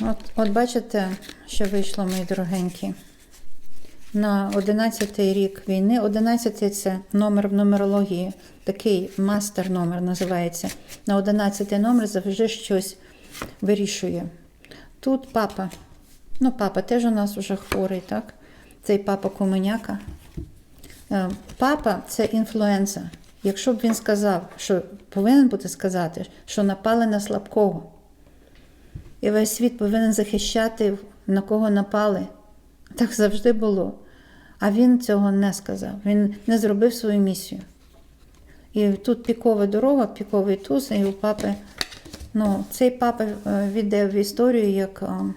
От, от бачите, що вийшло, мої дорогенькі. На 11-й рік війни. 11-й це номер в нумерології, такий мастер номер називається. На 11-й номер завжди щось вирішує. Тут папа. Ну, папа теж у нас вже хворий, так? Цей папа Коменяка. Е, Папа це інфлюенса. Якщо б він сказав, що повинен бути сказати, що напали на слабкого. І весь світ повинен захищати, на кого напали. Так завжди було. А він цього не сказав. Він не зробив свою місію. І тут пікова дорога, піковий туз, і у папи. Ну, цей папа е, віде в історію як е,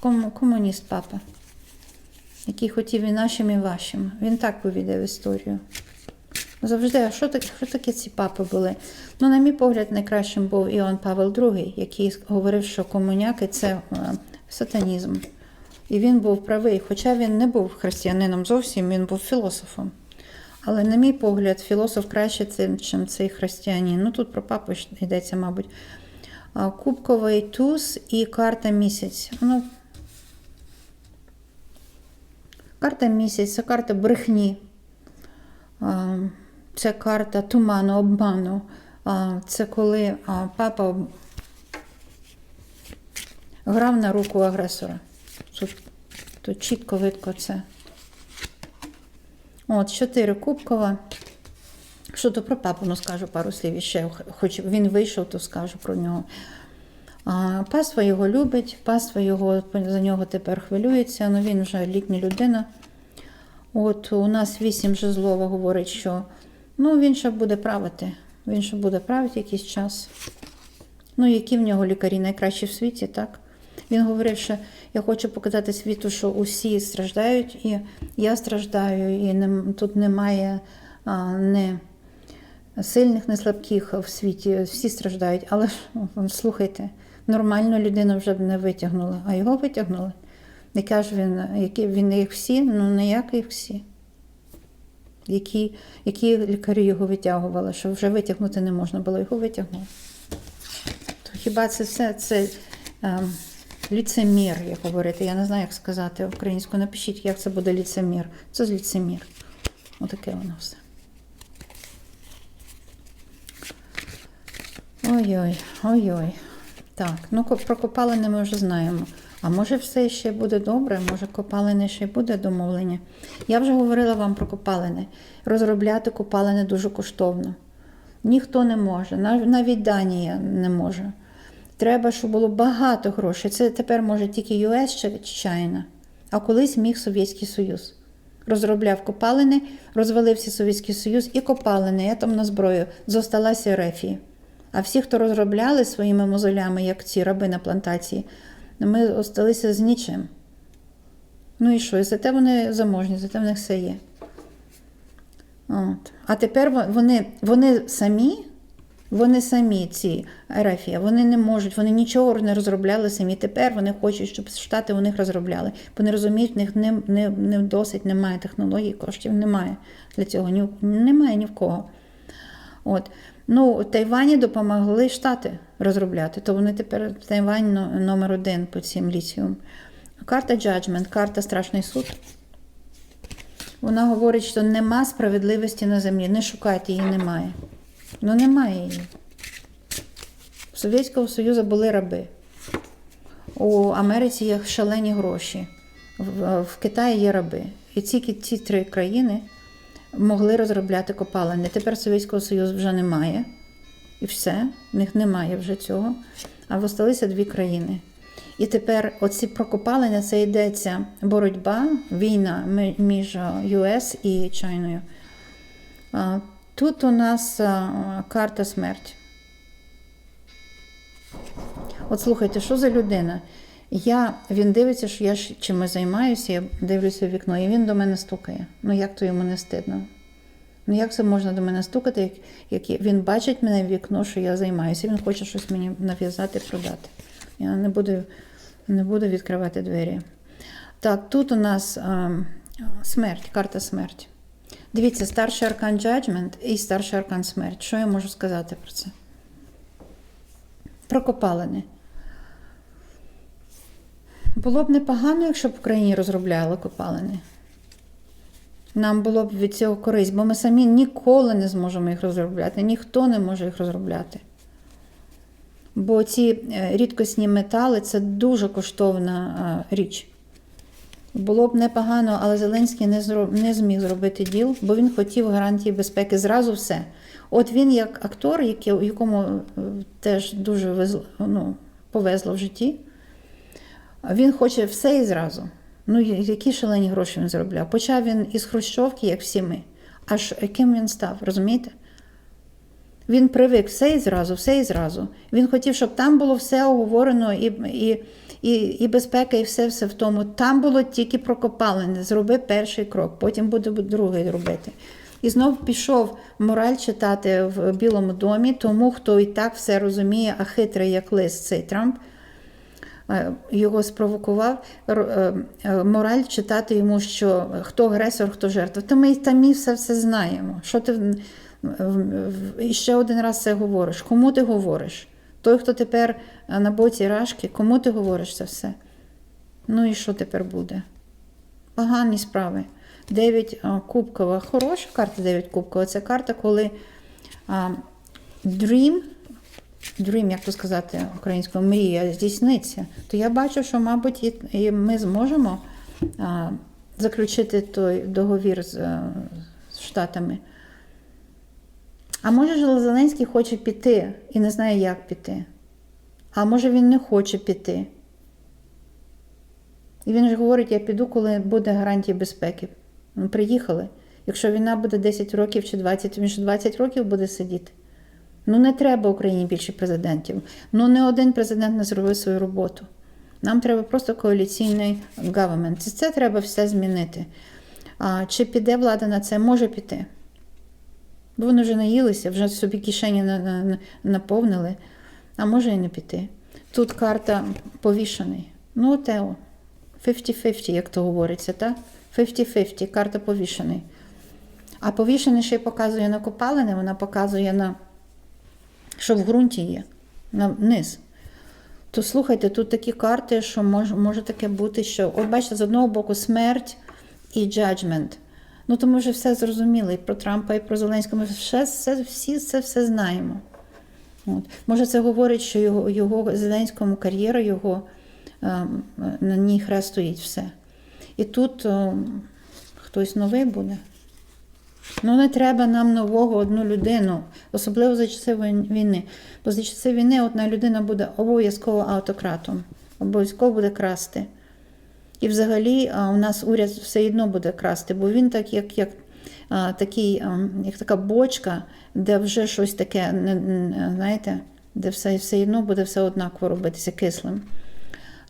кому- комуніст папа, який хотів і нашим, і вашим. Він так повіде в історію. Завжди, а що таке, що таке ці папи були? Ну, на мій погляд, найкращим був Іоанн Павел II, який говорив, що комуняки це е, сатанізм. І він був правий, хоча він не був християнином зовсім, він був філософом. Але, на мій погляд, філософ краще, чим цей християнин. Ну тут про папу йдеться, мабуть. Кубковий туз і карта місяць. Ну, карта місяць це карта брехні. Це карта туману, обману. Це коли папа грав на руку агресора. Тут, тут чітко видко це. От, чотири кубкова. Що то про папу, ну скажу пару слів ще. Хоч він вийшов, то скажу про нього. А, Паства його любить, паства його за нього тепер хвилюється, ну він вже літня людина. От у нас вісім жезлова говорить, що ну, він ще буде правити. Він ще буде правити якийсь час. Ну, які в нього лікарі найкращі в світі, так? Він говорив, що я хочу показати світу, що усі страждають, і я страждаю, і не, тут немає а, не сильних, не слабких в світі. Всі страждають. Але ж слухайте, нормальну людину вже б не витягнули, а його витягнули. Не каже він, які він їх всі, ну не як їх всі. Які, які лікарі його витягували, що вже витягнути не можна було, його витягнули. То хіба це все це ем, ліцемір, як говорити? Я не знаю, як сказати українською. Напишіть, як це буде ліцемір. Це з ліцемір. Отаке воно все. Ой-ой, ой-ой. Так, ну про копалини ми вже знаємо. А може все ще буде добре, може копалини ще буде домовлення. Я вже говорила вам про копалини. Розробляти копалини дуже коштовно. Ніхто не може, навіть Данія не може. Треба, щоб було багато грошей. Це тепер може тільки ЮС чи Чайна. А колись міг Совєтський Союз. Розробляв копалини, розвалився Совєтський Союз і копалини, атомна зброя, зосталася Рефії. А всі, хто розробляли своїми мозолями, як ці раби на плантації, ми осталися з нічим. Ну і що? І зате вони заможні, зате в них все є. От. А тепер вони, вони самі, вони самі, ці Рафія, вони не можуть, вони нічого не розробляли самі. Тепер вони хочуть, щоб Штати у них розробляли. Вони розуміють, в них не, не, не досить, немає технологій, коштів немає для цього. Ні, немає ні в кого. От. Ну, Тайвані допомогли Штати розробляти, то вони тепер Тайвань номер один по цим літіум. Карта Judgment, карта Страшний суд. Вона говорить, що нема справедливості на землі. Не шукайте її, немає. Ну немає її. У Совєтського Союзу були раби. У Америці є шалені гроші. В, в Китаї є раби. І тільки ці три країни могли розробляти копалини. Тепер Совєтського Союзу вже немає. І все, в них немає вже цього. А осталися дві країни. І тепер оці прокопалення це йдеться боротьба, війна між ЮС і Чайною. Тут у нас карта смерть. От слухайте, що за людина? Я, він дивиться, що я чимось займаюся, я дивлюся в вікно, і він до мене стукає. Ну як то йому не стидно? Ну як це можна до мене стукати, як, як він бачить мене в вікно, що я займаюся, він хоче щось мені нав'язати, продати. Я не буду, не буду відкривати двері. Так, тут у нас а, смерть, карта смерть. Дивіться, старший аркан Judgment і старший аркан смерть. Що я можу сказати про це? про копалини. Було б непогано, якщо б в Україні розробляли копалини. Нам було б від цього користь, бо ми самі ніколи не зможемо їх розробляти, ніхто не може їх розробляти. Бо ці е, рідкісні метали це дуже коштовна е, річ. Було б непогано, але Зеленський не, зроб... не зміг зробити діл, бо він хотів гарантії безпеки зразу все. От він, як актор, якому е, теж дуже везло, ну, повезло в житті, він хоче все і зразу. Ну, які шалені гроші він заробляв. Почав він із Хрущовки, як всі ми. Аж ким він став, розумієте? Він привик все і зразу, все і зразу. Він хотів, щоб там було все оговорено, і, і, і, і безпека, і все, все в тому. Там було тільки про копалини. Зроби перший крок, потім буде другий робити. І знов пішов мораль читати в Білому домі, тому хто і так все розуміє, а хитрий як лист цей Трамп його спровокував е, е, мораль читати йому, що хто агресор, хто жертва. То ми там і все, все знаємо. Що ти і ще один раз це говориш? Кому ти говориш? Той, хто тепер е, на боці Рашки, кому ти говориш це все? Ну і що тепер буде? Погані справи. Дев'ять кубкова, хороша карта 9 кубкова. Це карта, коли dream, dream, як то сказати українською, мрія здійсниться. То я бачу, що, мабуть, і, ми зможемо заключити той договір з, е, Штатами. А може Зеленський хоче піти і не знає, як піти. А може він не хоче піти. І він ж говорить, я піду, коли буде гарантія безпеки. Ну, приїхали. Якщо війна буде 10 років чи 20, він ж 20 років буде сидіти. Ну не треба Україні більше президентів. Ну не один президент не зробив свою роботу. Нам треба просто коаліційний government. Це, треба все змінити. А, чи піде влада на це? Може піти. Бо вони вже наїлися, вже собі кишені на- на- наповнили, а може і не піти. Тут карта повішений. Ну, Тео, 50-50, як то говориться, так? 50-50, карта повішений. А повішений ще й показує на копалини, вона показує на що в ґрунті є, на низ. То слухайте, тут такі карти, що може, може таке бути, що, от бачите, з одного боку смерть і judgment. Ну, то ми вже все зрозуміли і про Трампа, і про Зеленського. Ми все, все, всі це все знаємо. От. Може, це говорить, що його, його Зеленському кар'єра, його ем, на ній хрест стоїть все. І тут ем, хтось новий буде. Ну, не треба нам нового одну людину, особливо за часи війни. Бо за часи війни одна людина буде обов'язково автократом, обов'язково буде красти. І взагалі у нас уряд все одно буде красти, бо він так, як, як, такий, як така бочка, де вже щось таке, знаєте, де все, все одно буде все однаково робитися кислим.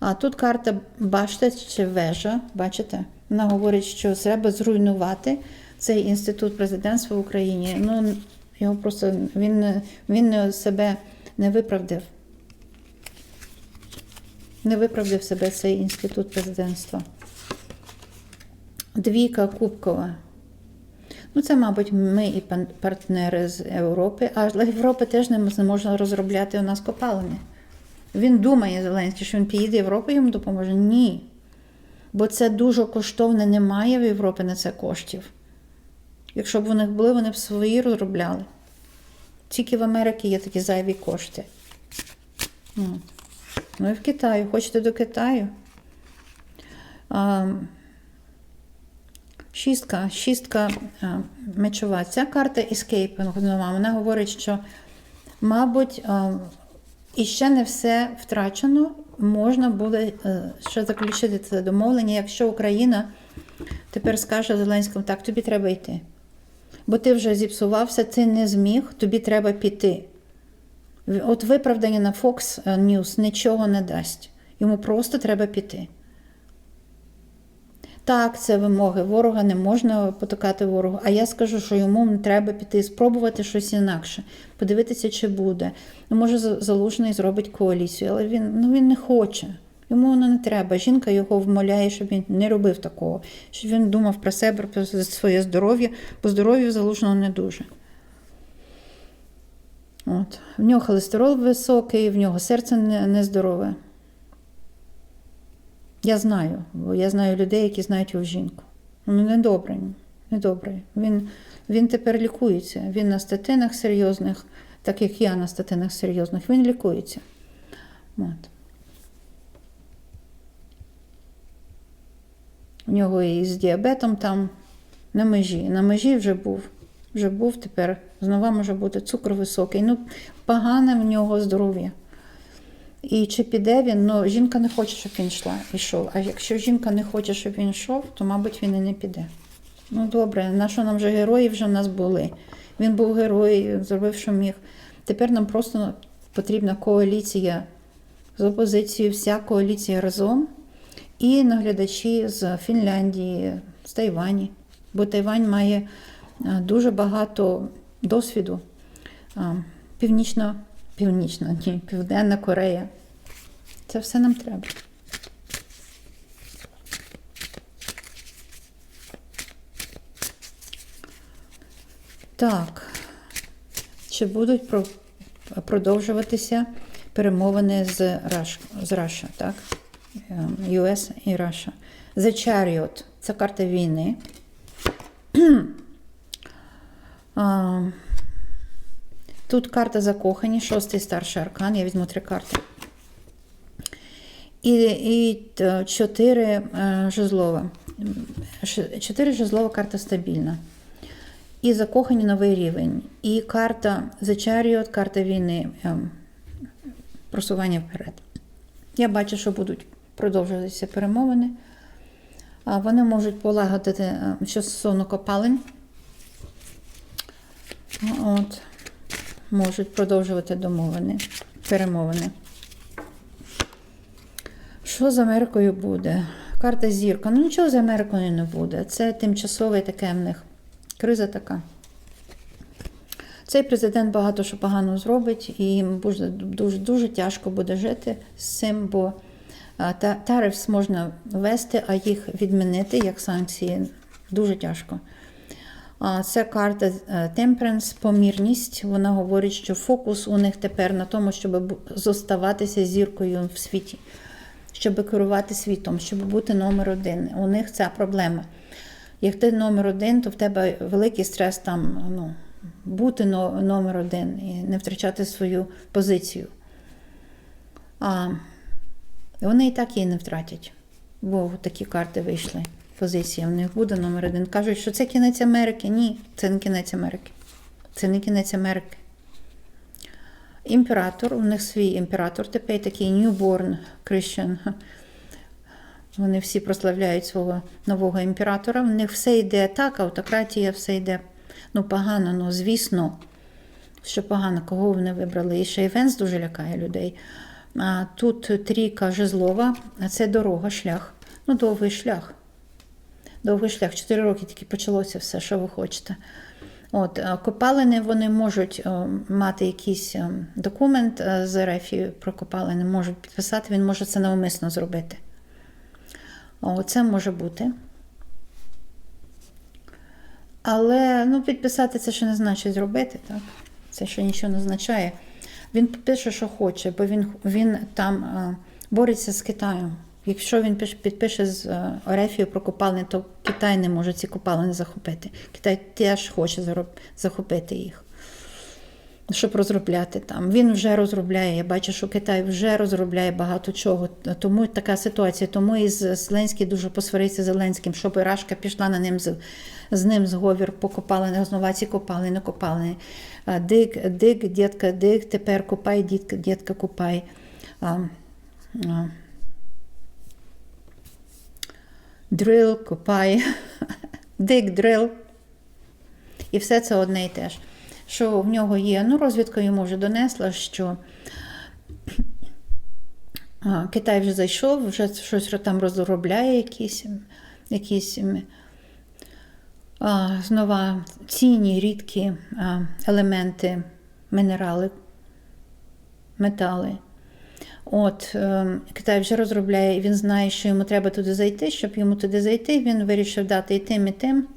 А тут карта башта чи вежа, бачите? Вона говорить, що треба зруйнувати цей інститут президентства в Україні. Ну, його просто він, він себе не виправдав. Не виправдав себе цей інститут президентства. Двійка кубкова. Ну, це, мабуть, ми і партнери з Європи, але Європа теж не можна розробляти у нас копалини. Він думає, Зеленський, що він піде Європа йому допоможе. Ні. Бо це дуже коштовне, немає в Європі на це коштів. Якщо б них були, вони б свої розробляли. Тільки в Америці є такі зайві кошти. Ну, і в Китаю. Хочете до Китаю? А, шістка, шістка а, мечова. Ця карта Escape, вона говорить, що, мабуть, а, і ще не все втрачено. Можна буде е, ще заключити це домовлення, якщо Україна тепер скаже Зеленському, так, тобі треба йти. Бо ти вже зіпсувався, ти не зміг, тобі треба піти. От виправдання на Fox News нічого не дасть. Йому просто треба піти. Так, це вимоги. Ворога не можна потикати ворогу. А я скажу, що йому треба піти, спробувати щось інакше, подивитися, чи буде. Ну, може, залужний зробить коаліцію, але він, ну, він не хоче. Йому воно не треба. Жінка його вмоляє, щоб він не робив такого, щоб він думав про себе, про своє здоров'я, бо здоров'я залужного не дуже. От. В нього холестерол високий, в нього серце нездорове. Я знаю, бо я знаю людей, які знають його жінку. Ну, недобре, недобре. Він, він тепер лікується. Він на статинах серйозних, так як я на статинах серйозних, він лікується. От. У нього і з діабетом там на межі. На межі вже був. Вже був тепер. Знову може бути цукор високий. Ну, погане в нього здоров'я. І чи піде він, ну жінка не хоче, щоб він йшла, йшов. А якщо жінка не хоче, щоб він йшов, то, мабуть, він і не піде. Ну добре, на що нам вже герої вже в нас були. Він був герой, зробив, що міг. Тепер нам просто потрібна коаліція з опозицією, вся коаліція разом. І наглядачі з Фінляндії, з Тайвані. Бо Тайвань має дуже багато досвіду. Північна, північна, ні, Південна Корея. Це все нам треба. Так. Чи будуть про- продовжуватися перемовини з Раш, з Russia, так? Ем, US і Russia. The Chariot – це карта війни. Тут карта закохані, шостий старший аркан. Я візьму три карти. І, і чотири е, жезлова. Чотири жезлова карта стабільна. І закохані новий рівень. І карта The Chariot, карта війни. ем, Просування вперед. Я бачу, що будуть продовжуватися перемовини. Вони можуть полагодити е, що стосовно копалень. От. Можуть продовжувати домовини, перемовини. Що з Америкою буде? Карта зірка. Ну нічого з Америкою не буде. Це тимчасове таке в них. Криза така. Цей президент багато що погано зробить, і їм дуже, дуже тяжко буде жити з цим, бо та, тарифс можна ввести, а їх відмінити як санкції дуже тяжко. Це карта е, Temperance, помірність. Вона говорить, що фокус у них тепер на тому, щоб зоставатися зіркою в світі, щоб керувати світом, щоб бути номер один. У них ця проблема. Як ти номер один, то в тебе великий стрес там ну, бути номер один і не втрачати свою позицію. Вони і так її не втратять, бо такі карти вийшли. Позиція в них буде номер один. Кажуть, що це кінець Америки. Ні, це не кінець Америки. Це не кінець Америки. Імператор, у них свій імператор тепер такий newborn Christian. Вони всі прославляють свого нового імператора. В них все йде так, автократія, все йде ну, погано, ну звісно, що погано, кого вони вибрали. І ще і Венс дуже лякає людей. Тут трійка жезлова, це дорога, шлях. Ну, довгий шлях. Довгий шлях. Чотири роки тільки почалося все, що ви хочете. От, копалини вони можуть е, мати якийсь е, документ е, з РФ про копалини, можуть підписати, він може це навмисно зробити. Це може бути. Але ну, підписати це ще не значить зробити, так? Це ще нічого не означає. Він пише, що хоче, бо він, він там е, бореться з Китаєм. Якщо він пиш- підпише з Орефію про копалини, то Китай не може ці копалини захопити. Китай теж хоче захопити їх, щоб розробляти там. Він вже розробляє. Я бачу, що Китай вже розробляє багато чого. Тому така ситуація. Тому і Зеленський дуже посварився Зеленським, щоб Рашка пішла на ним з, ним зговір по копалинах, знову ці копалини, копалини. А, Дик, дик, дітка, дик, тепер копай, дітка, дітка, копай. А, а, Дрил, копай, дик, дрил. І все це одне і те ж. Що в нього є, ну, розвідка йому вже донесла, що а, Китай вже зайшов, вже щось там розробляє якісь, якісь а, знову цінні, рідкі а, елементи, мінерали, метали. От е, Китай вже розробляє, він знає, що йому треба туди зайти. Щоб йому туди зайти, він вирішив дати і тим, і тим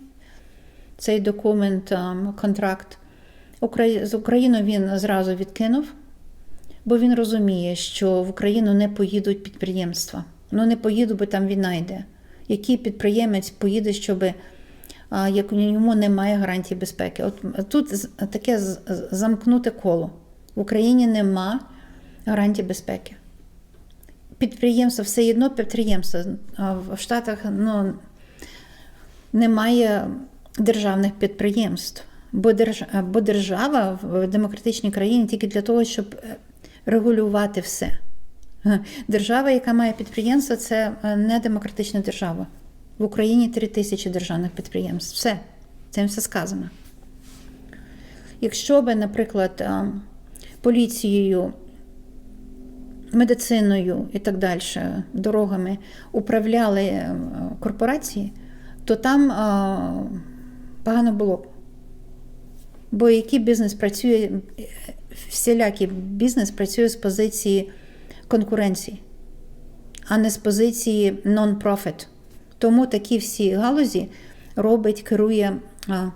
цей документ, контракт. З Україну він зразу відкинув, бо він розуміє, що в Україну не поїдуть підприємства. Ну не поїду, бо там війна йде. Який підприємець поїде, щоб як йому немає гарантії безпеки? От тут таке замкнуте коло. В Україні нема гарантії безпеки. Підприємства, все одно підприємства. А В Штатах ну, немає державних підприємств. Бо, держ... бо держава в демократичній країні тільки для того, щоб е, регулювати все. Держава, яка має підприємства, це е, не демократична держава. В Україні 3 тисячі державних підприємств. Все. Цим все сказано. Якщо би, наприклад, поліцією, медициною і так далі, дорогами управляли е, корпорації, то там погано було б. Бо який бізнес працює, е, всілякий бізнес працює з позиції конкуренції, а не з позиції non-profit. Тому такі всі галузі робить, керує а,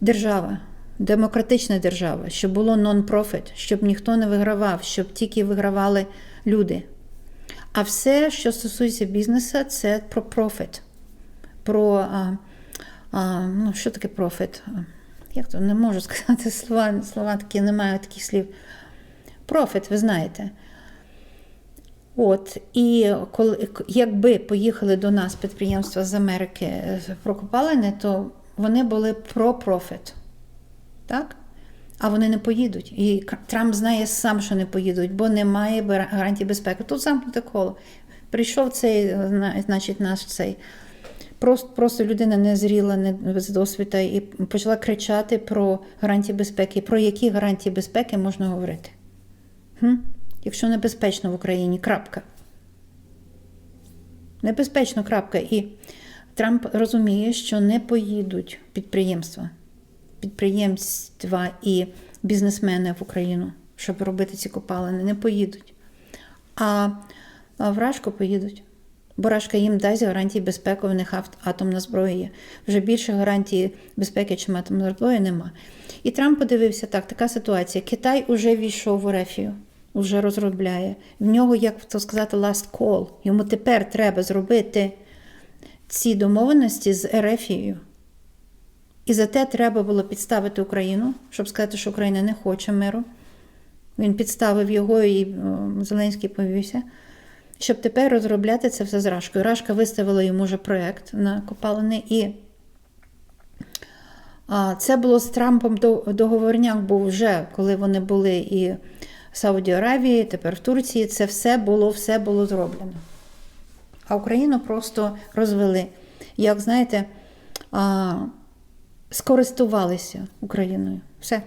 держава, демократична держава, щоб було non-profit, щоб ніхто не вигравав, щоб тільки вигравали люди. А все, що стосується бізнесу, це про профіт. Про а, а, ну, що таке профіт? Як то не можу сказати слова, слова такі, немає таких слів. Профіт, ви знаєте. От, і коли, якби поїхали до нас підприємства з Америки е, про копалини, то вони були про профіт. Так? А вони не поїдуть. І Трамп знає сам, що не поїдуть, бо немає гарантії безпеки. Тут замкнуте коло. Прийшов цей, е, значить, наш цей. Просто, просто людина не зріла, не без досвіду і почала кричати про гарантії безпеки. Про які гарантії безпеки можна говорити? Хм? Якщо небезпечно в Україні, крапка. Небезпечно, крапка. І Трамп розуміє, що не поїдуть підприємства, підприємства і бізнесмени в Україну, щоб робити ці копалини, не поїдуть. А, а в поїдуть. Бо Рашка їм дасть гарантії безпеки, у них атомна зброя є. Вже більше гарантії безпеки, чим атомна зброя, нема. І Трамп подивився так, така ситуація. Китай уже війшов в Ерефію, вже розробляє. В нього, як то сказати, last call. Йому тепер треба зробити ці домовленості з Ерефією. І за те треба було підставити Україну, щоб сказати, що Україна не хоче миру. Він підставив його і Зеленський повівся, щоб тепер розробляти це все з Рашкою. Рашка виставила йому вже проєкт на копалини, і це було з Трампом до- договорняк був вже, коли вони були і в Сауді Аравії, тепер в Турції. Це все було, все було зроблено. А Україну просто розвели. Як знаєте, а, скористувалися Україною. Все.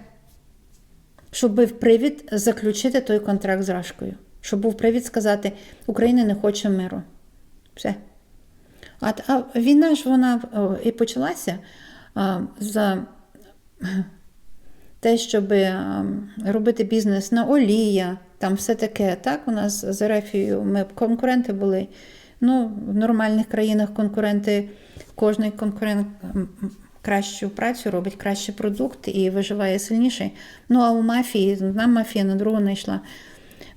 Щоб був привід заключити той контракт з Рашкою. Щоб був привід сказати, Україна не хоче миру. Все. А, а війна ж вона і почалася а, за те, щоб а, робити бізнес на олія, там все таке. Так, у нас з Ерефією ми конкуренти були. Ну, в нормальних країнах конкуренти, кожний конкурент кращу працю робить, кращий продукт і виживає сильніший. Ну, а у мафії, одна мафія на другу не йшла.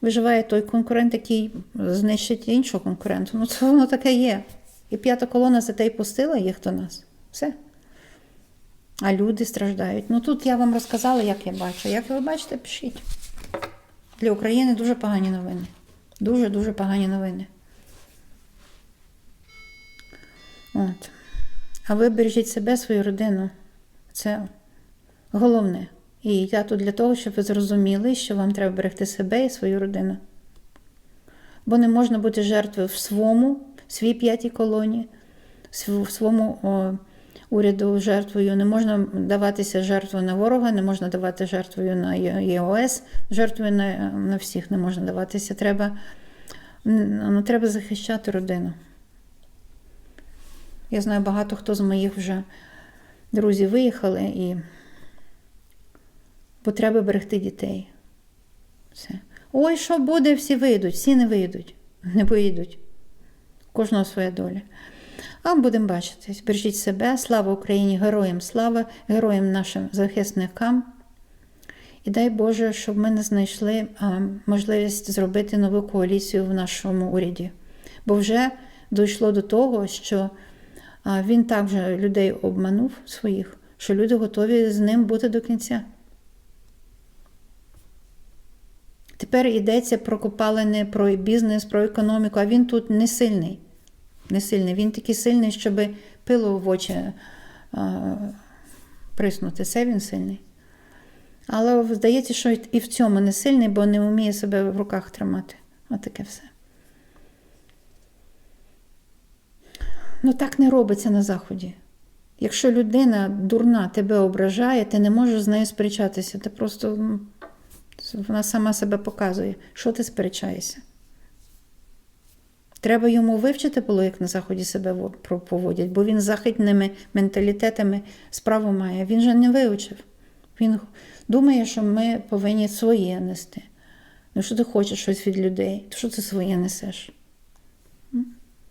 Виживає той конкурент, який знищить іншого конкурента. Ну, це воно таке є. І п'ята колона за те й пустила їх до нас. Все. А люди страждають. Ну тут я вам розказала, як я бачу. Як ви бачите, пишіть. Для України дуже погані новини. Дуже-дуже погані новини. От. А ви бережіть себе, свою родину. Це головне. І я тут для того, щоб ви зрозуміли, що вам треба берегти себе і свою родину. Бо не можна бути жертвою в своєму, свій п'ятій колонії, в своєму о, уряду жертвою. Не можна даватися жертвою на ворога, не можна давати жертвою на ЄОС, жертвою на, на всіх не можна даватися. Треба, ну, треба захищати родину. Я знаю, багато хто з моїх вже друзів виїхали і бо треба берегти дітей. Все. Ой, що буде, всі вийдуть, всі не вийдуть, не вийдуть. Кожного своя доля. А будемо бачитись. Бережіть себе, слава Україні, героям слава, героям нашим захисникам. І дай Боже, щоб ми не знайшли а, можливість зробити нову коаліцію в нашому уряді. Бо вже дійшло до того, що а, він так вже людей обманув своїх, що люди готові з ним бути до кінця. Тепер йдеться про копалини, про бізнес, про економіку, а він тут не сильний. Не сильний. Він такий сильний, щоб пило в очі а, приснути. Це він сильний. Але здається, що і в цьому не сильний, бо не вміє себе в руках тримати. Отаке все. Ну так не робиться на Заході. Якщо людина дурна тебе ображає, ти не можеш з нею сперечатися. Ти просто вона сама себе показує, що ти сперечаєшся. Треба йому вивчити було, як на Заході себе поводять, бо він з західними менталітетами справу має. Він же не вивчив. Він думає, що ми повинні своє нести. Ну, що ти хочеш щось від людей, то що ти своє несеш?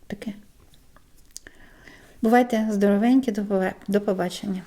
Таке. Бувайте здоровенькі, до побачення.